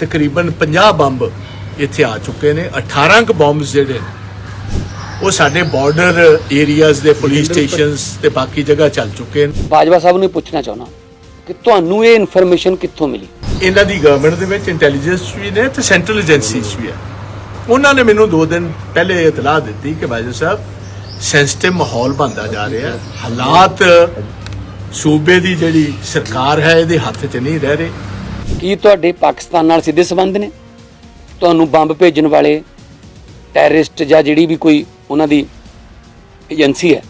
ਤਕਰੀਬਨ 50 ਬੰਬ ਇੱਥੇ ਆ ਚੁੱਕੇ ਨੇ 18 ਕ ਬੰਬਸ ਜਿਹੜੇ ਉਹ ਸਾਡੇ ਬਾਰਡਰ ਏਰੀਆਜ਼ ਦੇ ਪੁਲਿਸ ਸਟੇਸ਼ਨਸ ਤੇ ਬਾਕੀ ਜਗ੍ਹਾ ਚੱਲ ਚੁੱਕੇ ਨੇ। ਬਾਜਵਾ ਸਾਹਿਬ ਨੂੰ ਪੁੱਛਣਾ ਚਾਹੁੰਦਾ ਕਿ ਤੁਹਾਨੂੰ ਇਹ ਇਨਫੋਰਮੇਸ਼ਨ ਕਿੱਥੋਂ ਮਿਲੀ? ਇਹਨਾਂ ਦੀ ਗਵਰਨਮੈਂਟ ਦੇ ਵਿੱਚ ਇੰਟੈਲੀਜੈਂਸ ਵੀ ਨੇ ਤੇ ਸੈਂਟਰਲ ਏਜੰਸੀਜ਼ ਵੀ ਹੈ ਉਹਨਾਂ ਨੇ ਮੈਨੂੰ 2 ਦਿਨ ਪਹਿਲੇ ਇਤਲਾਹ ਦਿੱਤੀ ਕਿ ਬਾਜੂ ਸਾਹਿਬ ਸੈਂਸਿਟਿਵ ਮਾਹੌਲ ਬਣਦਾ ਜਾ ਰਿਹਾ ਹਾਲਾਤ ਸੂਬੇ ਦੀ ਜਿਹੜੀ ਸਰਕਾਰ ਹੈ ਇਹਦੇ ਹੱਥ 'ਚ ਨਹੀਂ ਰਹਿ ਰਹੇ। ਕੀ ਤੁਹਾਡੇ ਪਾਕਿਸਤਾਨ ਨਾਲ ਸਿੱਧੇ ਸੰਬੰਧ ਨੇ? ਤੁਹਾਨੂੰ ਬੰਬ ਭੇਜਣ ਵਾਲੇ ਟੈਰਰਿਸਟ ਜਾਂ ਜਿਹੜੀ ਵੀ ਕੋਈ ਉਹਨਾਂ ਦੀ ਏਜੰਸੀ ਹੈ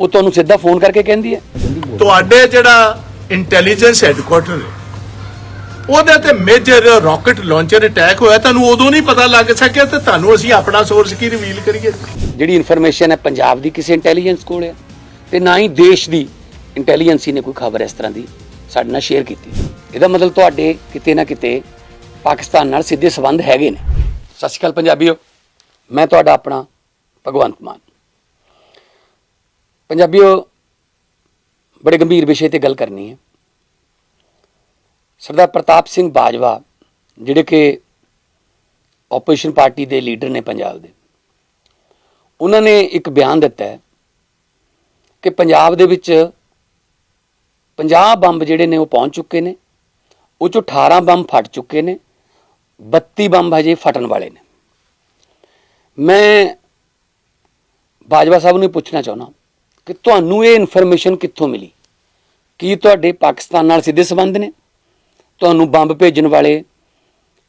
ਉਹ ਤੁਹਾਨੂੰ ਸਿੱਧਾ ਫੋਨ ਕਰਕੇ ਕਹਿੰਦੀ ਹੈ? ਤੁਹਾਡੇ ਜਿਹੜਾ ਇੰਟੈਲੀਜੈਂਸ ਹੈੱਡਕੁਆਟਰ ਹੈ ਉਹਦੇ ਤੇ ਮੇਜਰ ਰਾਕਟ ਲਾਂਚਰ ਅਟੈਕ ਹੋਇਆ ਤੁਹਾਨੂੰ ਉਦੋਂ ਨਹੀਂ ਪਤਾ ਲੱਗ ਸਕਿਆ ਤੇ ਤੁਹਾਨੂੰ ਅਸੀਂ ਆਪਣਾ ਸੋਰਸ ਕੀ ਰਿਵੀਲ ਕਰੀਏ? ਜਿਹੜੀ ਇਨਫੋਰਮੇਸ਼ਨ ਹੈ ਪੰਜਾਬ ਦੀ ਕਿਸੇ ਇੰਟੈਲੀਜੈਂਸ ਕੋਲ ਹੈ ਤੇ ਨਾ ਹੀ ਦੇਸ਼ ਦੀ ਇੰਟੈਲੀਜੈਂਸੀ ਨੇ ਕੋਈ ਖਬਰ ਇਸ ਤਰ੍ਹਾਂ ਦੀ। ਸਾਡੇ ਨਾਲ ਸ਼ੇਅਰ ਕੀਤੀ। ਇਹਦਾ ਮਤਲਬ ਤੁਹਾਡੇ ਕਿਤੇ ਨਾ ਕਿਤੇ ਪਾਕਿਸਤਾਨ ਨਾਲ ਸਿੱਧੇ ਸੰਬੰਧ ਹੈਗੇ ਨੇ। ਸਤਿ ਸ਼੍ਰੀ ਅਕਾਲ ਪੰਜਾਬੀਓ, ਮੈਂ ਤੁਹਾਡਾ ਆਪਣਾ ਭਗਵੰਤ ਮਾਨ। ਪੰਜਾਬੀਓ, ਬੜੇ ਗੰਭੀਰ ਵਿਸ਼ੇ ਤੇ ਗੱਲ ਕਰਨੀ ਹੈ। ਸਰਦਾਰ ਪ੍ਰਤਾਪ ਸਿੰਘ ਬਾਜਵਾ, ਜਿਹੜੇ ਕਿ ਆਪੋਜੀਸ਼ਨ ਪਾਰਟੀ ਦੇ ਲੀਡਰ ਨੇ ਪੰਜਾਬ ਦੇ, ਉਹਨਾਂ ਨੇ ਇੱਕ ਬਿਆਨ ਦਿੱਤਾ ਹੈ ਕਿ ਪੰਜਾਬ ਦੇ ਵਿੱਚ 50 ਬੰਬ ਜਿਹੜੇ ਨੇ ਉਹ ਪਹੁੰਚ ਚੁੱਕੇ ਨੇ। ਉਹ ਚੋਂ 18 ਬੰਬ ਫਟ ਚੁੱਕੇ ਨੇ। 32 ਬੰਬ ਹਜੇ ਫਟਣ ਵਾਲੇ ਨੇ। ਮੈਂ ਬਾਜਵਾ ਸਾਹਿਬ ਨੂੰ ਇਹ ਪੁੱਛਣਾ ਚਾਹੁੰਦਾ ਕਿ ਤੁਹਾਨੂੰ ਇਹ ਇਨਫੋਰਮੇਸ਼ਨ ਕਿੱਥੋਂ ਮਿਲੀ? ਕੀ ਤੁਹਾਡੇ ਪਾਕਿਸਤਾਨ ਨਾਲ ਸਿੱਧੇ ਸੰਬੰਧ ਨੇ? ਤੁਹਾਨੂੰ ਬੰਬ ਭੇਜਣ ਵਾਲੇ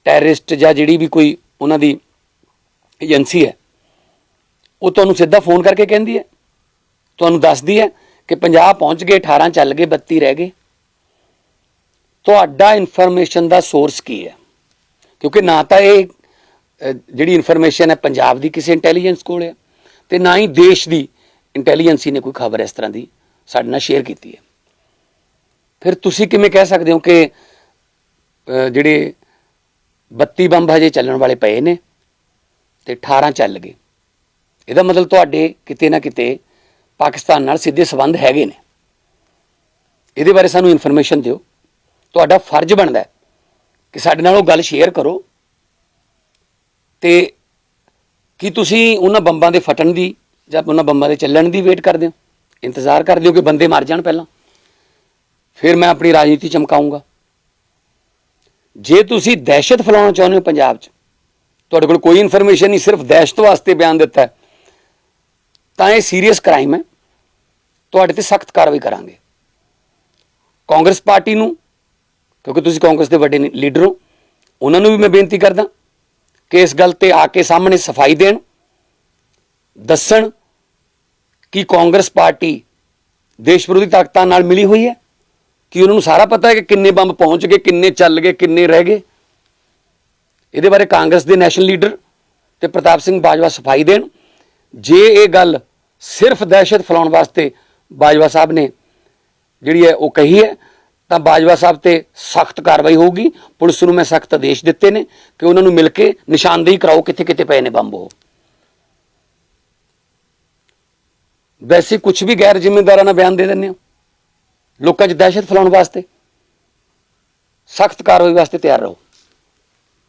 ਟੈਰਰਿਸਟ ਜਾਂ ਜਿਹੜੀ ਵੀ ਕੋਈ ਉਹਨਾਂ ਦੀ ਏਜੰਸੀ ਹੈ, ਉਹ ਤੁਹਾਨੂੰ ਸਿੱਧਾ ਫੋਨ ਕਰਕੇ ਕਹਿੰਦੀ ਹੈ? ਤੁਹਾਨੂੰ ਦੱਸਦੀ ਹੈ ਕਿ 50 ਪਹੁੰਚ ਗਏ 18 ਚੱਲ ਗਏ 32 ਰਹਿ ਗਏ। ਤੁਹਾਡਾ ਇਨਫੋਰਮੇਸ਼ਨ ਦਾ ਸੋਰਸ ਕੀ ਹੈ? ਕਿਉਂਕਿ ਨਾ ਤਾਂ ਇਹ ਜਿਹੜੀ ਇਨਫੋਰਮੇਸ਼ਨ ਹੈ, ਪੰਜਾਬ ਦੀ ਕਿਸੇ ਇੰਟੈਲੀਜੈਂਸ ਕੋਲ ਹੈ ਤੇ ਨਾ ਹੀ ਦੇਸ਼ ਦੀ ਇੰਟੈਲੀਜੈਂਸੀ ਨੇ ਕੋਈ ਖਬਰ ਇਸ ਤਰ੍ਹਾਂ ਦੀ ਸਾਡੇ ਨਾਲ ਸ਼ੇਅਰ ਕੀਤੀ ਹੈ। ਫਿਰ ਤੁਸੀਂ ਕਿਵੇਂ ਕਹਿ ਸਕਦੇ ਹੋ ਕਿ ਜਿਹੜੇ 32 ਬੰਬ ਹਜੇ ਚੱਲਣ ਵਾਲੇ ਪਏ ਨੇ ਤੇ 18 ਚੱਲ ਗਏ? ਇਹਦਾ ਮਤਲਬ ਤੁਹਾਡੇ ਕਿਤੇ ਨਾ ਕਿਤੇ ਪਾਕਿਸਤਾਨ ਨਾਲ ਸਿੱਧੇ ਸੰਬੰਧ ਹੈਗੇ ਨੇ। ਇਹਦੇ ਬਾਰੇ ਸਾਨੂੰ ਇਨਫੋਰਮੇਸ਼ਨ ਦਿਓ। ਤੁਹਾਡਾ ਫਰਜ਼ ਬਣਦਾ ਹੈ ਕਿ ਸਾਡੇ ਨਾਲ ਉਹ ਗੱਲ ਸ਼ੇਅਰ ਕਰੋ। ਤੇ ਕੀ ਤੁਸੀਂ ਉਹਨਾਂ ਬੰਬਾਂ ਦੇ ਫਟਣ ਦੀ ਜਾਂ ਉਹਨਾਂ ਬੰਬਾਂ ਦੇ ਚੱਲਣ ਦੀ ਵੇਟ ਕਰਦੇ ਹੋ? ਇੰਤਜ਼ਾਰ ਕਰਦੇ ਹੋ ਕਿ ਬੰਦੇ ਮਰ ਜਾਣ ਪਹਿਲਾਂ? ਫਿਰ ਮੈਂ ਆਪਣੀ ਰਾਜਨੀਤੀ ਚਮਕਾਉਂਗਾ। ਜੇ ਤੁਸੀਂ ਦਹਿਸ਼ਤ ਫੈਲਾਉਣਾ ਚਾਹੁੰਦੇ ਹੋ ਪੰਜਾਬ 'ਚ, ਤੁਹਾਡੇ ਕੋਲ ਕੋਈ ਇਨਫੋਰਮੇਸ਼ਨ ਨਹੀਂ, ਸਿਰਫ ਦਹਿਸ਼ਤ ਵਾਸਤੇ ਬਿਆਨ ਦਿੱਤਾ ਹੈ। ਤਾਂ ਇਹ ਸੀਰੀਅਸ ਕ੍ਰਾਈਮ ਹੈ। ਤੁਹਾਡੇ ਤੇ ਸਖਤ ਕਾਰਵਾਈ ਕਰਾਂਗੇ। ਕਾਂਗਰਸ ਪਾਰਟੀ ਨੂੰ, ਕਿਉਂਕਿ ਤੁਸੀਂ ਕਾਂਗਰਸ ਦੇ ਵੱਡੇ ਲੀਡਰ ਹੋ, ਉਹਨਾਂ ਨੂੰ ਵੀ ਮੈਂ ਬੇਨਤੀ ਕਰਦਾ ਕਿ ਇਸ ਗੱਲ ਤੇ ਆ ਕੇ ਸਾਹਮਣੇ ਸਫ਼ਾਈ ਦੇਣ, ਦੱਸਣ ਕਿ ਕਾਂਗਰਸ ਪਾਰਟੀ ਦੇਸ਼ ਵਿਰੋਧੀ ਤਾਕਤਾਂ ਨਾਲ ਮਿਲੀ ਹੋਈ ਹੈ, ਕਿ ਉਹਨਾਂ ਨੂੰ ਸਾਰਾ ਪਤਾ ਹੈ ਕਿ ਕਿੰਨੇ ਬੰਬ ਪਹੁੰਚ ਗਏ, ਕਿੰਨੇ ਚੱਲ ਗਏ, ਕਿੰਨੇ ਰਹਿ ਗਏ। ਇਹਦੇ ਬਾਰੇ ਕਾਂਗਰਸ ਦੇ ਨੈਸ਼ਨਲ ਲੀਡਰ ਤੇ ਪ੍ਰਤਾਪ ਸਿੰਘ ਬਾਜਵਾ ਸਫ਼ਾਈ ਦੇਣ ਜੇ ਇਹ ਗੱਲ ਸਿਰਫ ਦਹਿਸ਼ਤ ਫੈਲਾਉਣ ਵਾਸਤੇ ਬਾਜਵਾ ਸਾਹਿਬ ਨੇ ਜਿਹੜੀ ਹੈ ਉਹ ਕਹੀ ਹੈ, ਤਾਂ ਬਾਜਵਾ ਸਾਹਿਬ ਤੇ ਸਖਤ ਕਾਰਵਾਈ ਹੋਊਗੀ। ਪੁਲਿਸ ਨੂੰ ਮੈਂ ਸਖਤ ਆਦੇਸ਼ ਦਿੱਤੇ ਨੇ ਕਿ ਉਹਨਾਂ ਨੂੰ ਮਿਲ ਕੇ ਨਿਸ਼ਾਨਦੇਹੀ ਕਰਾਓ ਕਿੱਥੇ ਕਿੱਥੇ ਪਏ ਨੇ ਬੰਬ ਉਹ। ਵੈਸੇ ਕੁਝ ਵੀ ਗੈਰ ਜ਼ਿੰਮੇਦਾਰਾਂ ਨਾਲ ਬਿਆਨ ਦੇ ਦਿੰਦੇ ਹੋ? ਲੋਕਾਂ 'ਚ ਦਹਿਸ਼ਤ ਫੈਲਾਉਣ ਵਾਸਤੇ? ਸਖਤ ਕਾਰਵਾਈ ਵਾਸਤੇ ਤਿਆਰ ਰਹੋ।